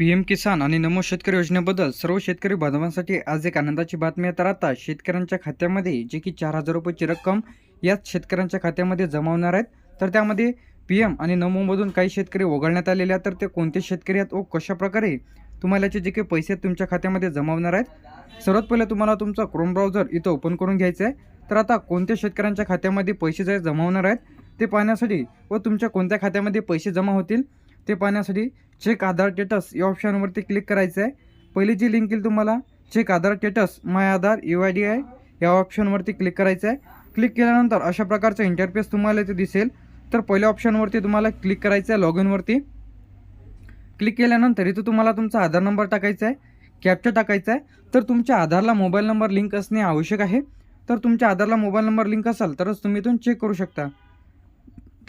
P M किसान आणि नमो शेतकरी योजनेबद्दल सर्व शेतकरी बांधवांसाठी आज एक आनंदाची बातमी आहे. तर आता शेतकऱ्यांच्या खात्यामध्ये जे की चार हजार रुपयाची रक्कम याच शेतकऱ्यांच्या खात्यामध्ये जमा होणार आहेत. तर त्यामध्ये पी एम आणि नमोमधून काही शेतकरी वगळण्यात आलेले आहेत. तर ते कोणते शेतकरी आहेत व कशाप्रकारे तुम्हाला याचे जे काही पैसे आहेत तुमच्या खात्यामध्ये जमा होणार आहेत? सर्वात पहिले तुम्हाला तुमचा क्रोम ब्राउझर इथं ओपन करून घ्यायचं आहे. तर आता कोणत्या शेतकऱ्यांच्या खात्यामध्ये पैसे जे जमा होणार आहेत ते पाहण्यासाठी व तुमच्या कोणत्या खात्यामध्ये पैसे जमा होतील ते पाहण्यासाठी चेक आधार स्टेटस या ऑप्शनवरती क्लिक करायचं आहे पहिली जी लिंक येईल तुम्हाला check Aadhaar status my Aadhaar U I D I या ऑप्शनवरती क्लिक करायचं आहे क्लिक केल्यानंतर अशा प्रकारचं इंटरफेस तुम्हाला इथे दिसेल. तर पहिल्या ऑप्शनवरती तुम्हाला क्लिक करायचं आहे लॉग इनवरती क्लिक केल्यानंतर इथं तुम्हाला तुमचा आधार नंबर टाकायचा आहे कॅप्चा टाकायचा आहे तर तुमच्या आधारला मोबाईल नंबर लिंक असणे आवश्यक आहे. तर तुमच्या आधारला मोबाईल नंबर लिंक असाल तरच तुम्ही इथून चेक करू शकता.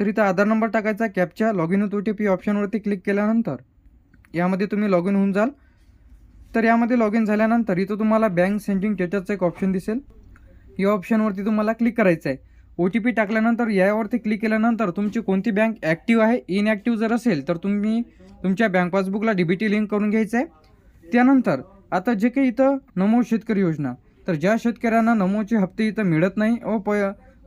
तर इथं आधार नंबर टाकायचा captcha log in O T P ऑप्शनवरती click केल्यानंतर यामध्ये तुम्ही लॉग इन होऊन जाल. तर यामध्ये लॉग इन झाल्यानंतर इथं तुम्हाला बँक सेंडिंग डेटाचं एक ऑप्शन दिसेल. या ऑप्शनवरती तुम्हाला क्लिक करायचं आहे ओ टी पी टाकल्यानंतर यावरती क्लिक केल्यानंतर तुमची कोणती बँक ॲक्टिव्ह आहे इनॲक्टिव्ह जर असेल तर तुम्ही तुमच्या बँक पासबुकला डी बी टी लिंक करून घ्यायचं आहे त्यानंतर आता जे काही इथं नमो शेतकरी योजना तर ज्या शेतकऱ्यांना नमोचे हप्ते इथं मिळत नाही व प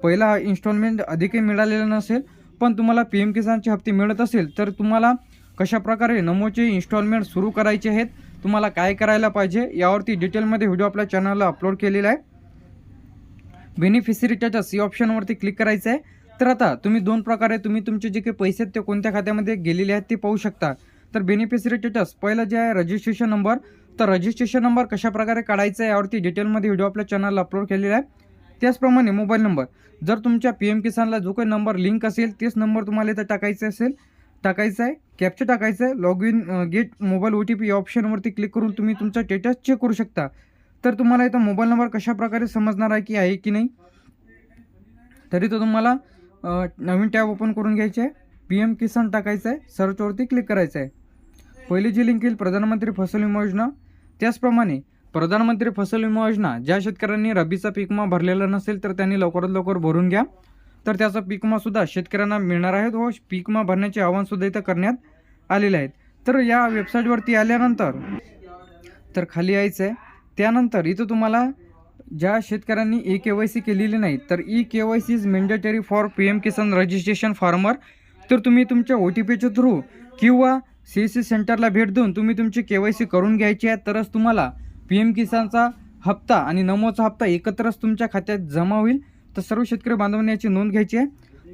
पहिला इन्स्टॉलमेंट अधिकही मिळालेला नसेल पण तुम्हाला पी एम किसानचे हप्ते मिळत असेल तर तुम्हाला कशाप्रकारे नमोचे इन्स्टॉलमेंट सुरू करायचे आहेत तुम्हाला काय करायला पाहिजे यावरती डिटेलमध्ये व्हिडिओ आपल्या चॅनलला अपलोड केलेला आहे. बेनिफिशरी स्टेटस या ऑप्शनवरती क्लिक करायचं आहे. तर आता तुम्ही दोन प्रकारे तुम्ही तुमचे जे काही पैसे आहेत ते कोणत्या खात्यामध्ये गेलेले आहेत ते पाहू शकता. तर बेनिफिशरी स्टेटस पहिलं जे आहे रजिस्ट्रेशन नंबर तर रजिस्ट्रेशन नंबर कशाप्रकारे काढायचा आहे यावरती डिटेलमध्ये व्हिडिओ आपल्या चॅनलला अपलोड केलेला आहे. त्याचप्रमाणे मोबाईल नंबर. जर तुमच्या पी एम किसानला जो काही नंबर लिंक असेल तेच नंबर तुम्हाला इथं टाकायचा असेल टाकायचा आहे कॅप्चर टाकायचं आहे log in get mobile O T P या ऑप्शनवरती क्लिक करून तुम्ही तुमचा स्टेटस चेक करू शकता. तर तुम्हाला इथं मोबाईल नंबर कशाप्रकारे समजणार आहे की आहे की नाही? तरी तो तुम्हाला नवीन टॅब ओपन करून घ्यायचे आहे. पी एम किसान टाकायचं आहे. सर्चवरती क्लिक करायचं आहे. पहिली जी लिंक येईल प्रधानमंत्री फसल विमा योजना. त्याचप्रमाणे प्रधानमंत्री फसल विमा योजना ज्या शेतकऱ्यांनी रबीचा पीकमा भरलेला नसेल तर त्यांनी लवकरात लवकर भरून घ्या. तर त्याचा पीकमासुद्धा शेतकऱ्यांना मिळणार आहे. हो, व पीकमा भरण्याचे आव्हानसुद्धा इथं करण्यात आलेले आहेत. तर या वेबसाईटवरती आल्यानंतर तर खाली यायचं आहे त्यानंतर इथं तुम्हाला ज्या शेतकऱ्यांनी ई के वाय सी केलेली नाही तर E K Y C is mandatory for P M Kisan registration farmer तर तुम्ही तुमच्या ओ टी पीच्या थ्रू किंवा सी सी सेंटरला भेट देऊन तुम्ही तुमची के वाय सी करून घ्यायची आहे. तरच तुम्हाला पी एम किसानचा हप्ता आणि नमोचा हप्ता एकत्रच तुमच्या खात्यात जमा होईल. तर सर्व शेतकरी बांधवांनी याची नोंद घ्यायची आहे.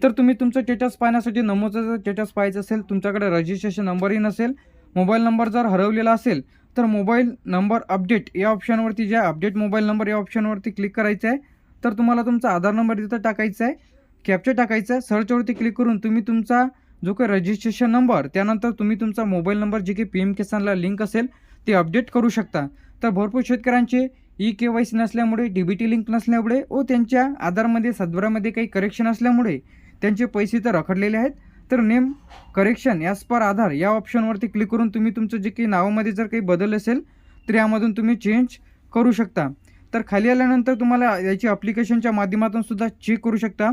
तर तुम्ही तुमचं स्टेटस पाहण्यासाठी नमोचं जर स्टेटस पाहायचं असेल तुमच्याकडे रजिस्ट्रेशन नंबरही नसेल मोबाईल नंबर जर हरवलेला असेल तर मोबाईल नंबर अपडेट या ऑप्शनवरती जे अपडेट मोबाईल नंबर या ऑप्शनवरती क्लिक करायचं आहे तर तुम्हाला तुमचा आधार नंबर तिथं टाकायचा आहे. कॅप्चर टाकायचं आहे. सर्चवरती क्लिक करून तुम्ही तुमचा जो काही रजिस्ट्रेशन नंबर त्यानंतर तुम्ही तुमचा मोबाईल नंबर जे काही पी एम किसानला लिंक असेल ते अपडेट करू शकता. तर भरपूर शेतकऱ्यांचे ई के वाय सी नसल्यामुळे डी बी टी लिंक नसल्यामुळे व त्यांच्या आधारमध्ये सदबरामध्ये काही करेक्शन असल्यामुळे त्यांचे पैसे तर रखडलेले आहेत. तर name correction as per Aadhaar या ऑप्शनवरती क्लिक करून तुम्ही तुमचं जे काही नावामध्ये जर काही बदल असेल तर यामधून तुम्ही चेंज करू शकता. तर खाली आल्यानंतर तुम्हाला याची अप्लिकेशनच्या माध्यमातून सुद्धा चेक करू शकता.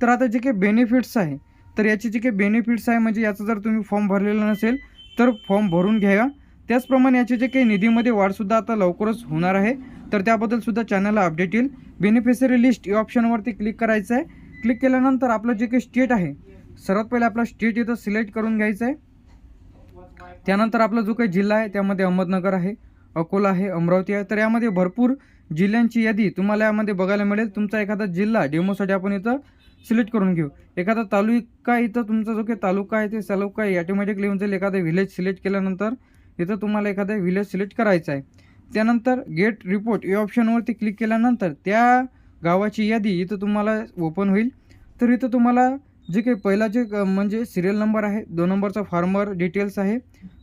तर आता जे काही बेनिफिट्स आहे तर याचे जे काही बेनिफिट्स आहे म्हणजे याचा जर तुम्ही फॉर्म भरलेला नसेल तर फॉर्म भरून घ्या. त्याचप्रमाणे याचे जे काही निधीमध्ये वाढसुद्धा आता लवकरच होणार आहे. तर त्याबद्दलसुद्धा चॅनलला अपडेट येईल. बेनिफिशरी लिस्ट या ऑप्शनवरती क्लिक करायचं आहे. क्लिक केल्यानंतर आपलं जे काही स्टेट आहे सर्वात पहिले आपला स्टेट इथं सिलेक्ट करून घ्यायचं आहे. त्यानंतर आपला जो काही जिल्हा आहे त्यामध्ये अहमदनगर आहे अकोला आहे अमरावती आहे. तर यामध्ये भरपूर जिल्ह्यांची यादी तुम्हाला यामध्ये बघायला मिळेल. तुमचा एखादा जिल्हा डेमोसाठी आपण इथं सिलेक्ट करून घेऊ. एखादा तालुका इथं तुमचा जो काही तालुका आहे ते तालुका आहे ॲटोमॅटिकली येऊन जाईल एखादा व्हिलेज सिलेक्ट केल्यानंतर इथं तुम्हाला एखादा विलेज सिलेक्ट करायचा आहे. त्यानंतर गेट रिपोर्ट या ऑप्शनवरती क्लिक केल्यानंतर त्या गावाची यादी इथं तुम्हाला ओपन होईल. तर इथं तुम्हाला जे काही पहिला जे म्हणजे सिरियल नंबर आहे दोन नंबरचा फार्मर डिटेल्स आहे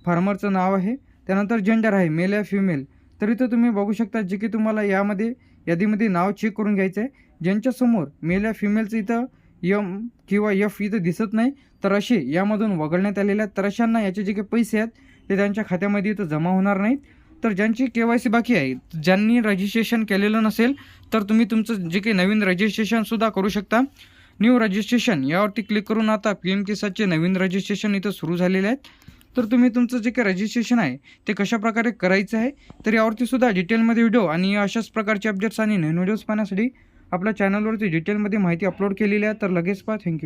फार्मरचं नाव आहे त्यानंतर जेंडर आहे मेल या फिमेल तर इथं तुम्ही बघू शकता जे की तुम्हाला यामध्ये यादीमध्ये नाव चेक करून घ्यायचं आहे. ज्यांच्यासमोर मेल या फिमेलचं इथं यम किंवा यफ इथं दिसत नाही तर असे यामधून वगळण्यात आलेले आहेत. तर अशांना याचे जे काही पैसे आहेत ते त्यांच्या खात्यामध्ये इथं जमा होणार नाहीत. तर ज्यांची के वाय सी बाकी आहे ज्यांनी रजिस्ट्रेशन केलेलं नसेल तर तुम्ही तुमचं जे काही नवीन रजिस्ट्रेशनसुद्धा करू शकता. न्यू रजिस्ट्रेशन यावरती क्लिक करून आता पी एम केसाचे नवीन रजिस्ट्रेशन इथं सुरू झालेले आहेत. तर तुम्ही तुमचं जे काही रजिस्ट्रेशन आहे ते कशाप्रकारे करायचं आहे तर यावरती सुद्धा डिटेलमध्ये व्हिडिओ आणि अशाच प्रकारचे अपडेट्स आणि नवीन व्हिडिओज पाहण्यासाठी आपल्या चॅनलवरती डिटेलमध्ये माहिती अपलोड केलेली आहे. तर लगेच पहा. थँक्यू